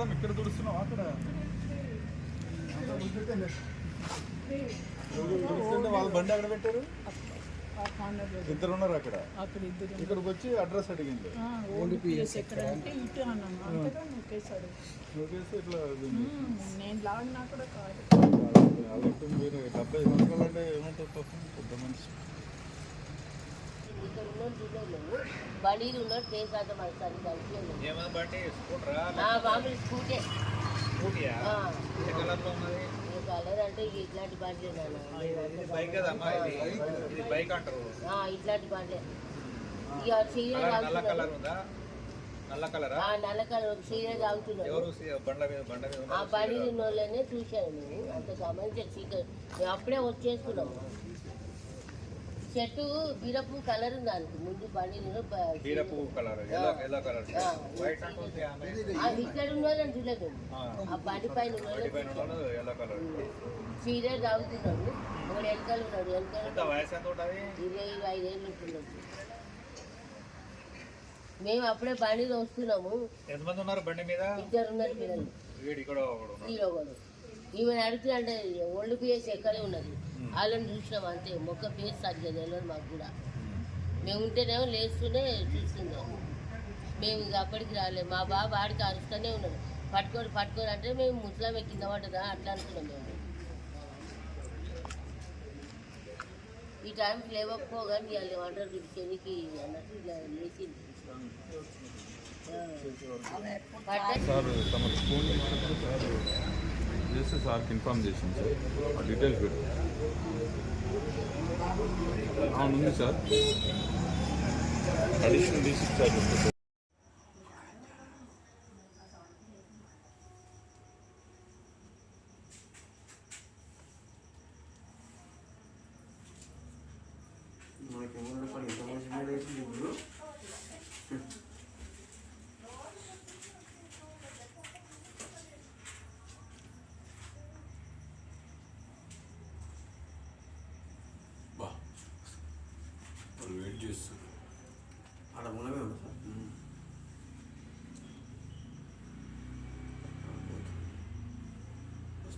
తుడవడం ఇక్కడ తుడుస్తున్నావు? అక్కడ. వాళ్ళు బండి అక్కడ. పెట్టారు ఇద్దరు ఉన్నారు. అక్కడ ఇక్కడికి వచ్చి అడ్రస్ అడిగింది డెబ్బై సంవత్సరాలు అంటే ఏమంటారు పెద్ద మనిషి. ఇక్కడ ఉన్న జిల్లాలో బడీలు ఉన్న ట్రేస్ ఆట మన సరి మామూలు స్కూటే కలర్ అంటే ఇట్లాంటి బండ్లే ఇట్లాంటి బండ్లే ఇక చీర నల్ల కలర్ చీర మీద ఆ ఉన్నారు? బండి వాళ్ళనే చూశాను నేను. అంత గమనించాను చీకటి మేము అప్పుడే వచ్చేస్తున్నాము చెట్టు బీరపు కలర్ ఉంది దానికి ముందు బండిలో బీర పువ్వు కలర్. Yellow colour. ఆ. వైట్ ఇక్కడ ఉన్న వాళ్ళని చూడలేదు. ఆ. బండి పైన చీర తాగుతున్నాడు ఒకడు వెనకాల ఉన్నాడు. వెనకాల ఇరవై ఇరవై ఐదేళ్ళు ఉంటున్నాడు మేము అప్పుడే బండి వస్తున్నాము. ఎంతమంది ఉన్నారు బండి మీద? ఇద్దరు ఉన్నారు పిల్లలు. ఈమె అడుగుతున్నా అంటే ఒళ్ళు పేస్ ఎక్కడే ఉన్నది. వాళ్ళని చూసినాం అంతే. మొక్క పేస్ సరిగ్గా తెలియదు మాకు కూడా. మేము ఉంటేనేమో లేస్తూనే చూస్తున్నాం మేము ఇక అప్పటికి రాలేదు మా బాబు ఆడికి అరుస్తూనే ఉన్నాడు. పట్టుకొని పట్టుకొని అంటే మేము ముసలామే కింద పడ్డదా? అట్లా అనుకున్నాం మేము. ఈ టైంకి లేవకపోగానే వాళ్ళు ఏమంటారు ఇటు శనికి అన్నట్టు ఇలా లేచింది. పడ్డ సార్ తమ ఫోన్ చేసినప్పుడు సార్ చేస్తే సార్కి ఇన్ఫామ్ చేసింది సార్ ఆ డీటెయిల్స్ పెట్టు అవును ఉంది సార్ అడిషనల్ డీసీ చార్జ్ ఉంది సార్ మనకేమన్నా పని ఎంత మంచి మీద వేసింది ఇప్పుడు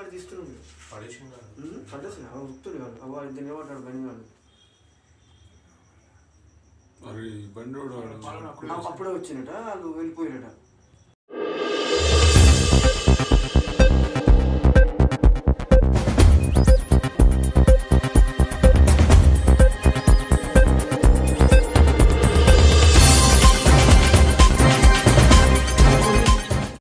వాడు పడ్డది ఆమె ఉత్తుడు కాదు. వాడు దీన్ని ఏమంటాడు? బండి వాడు. అప్పుడే వచ్చినట వాళ్ళు వెళ్ళిపోయినట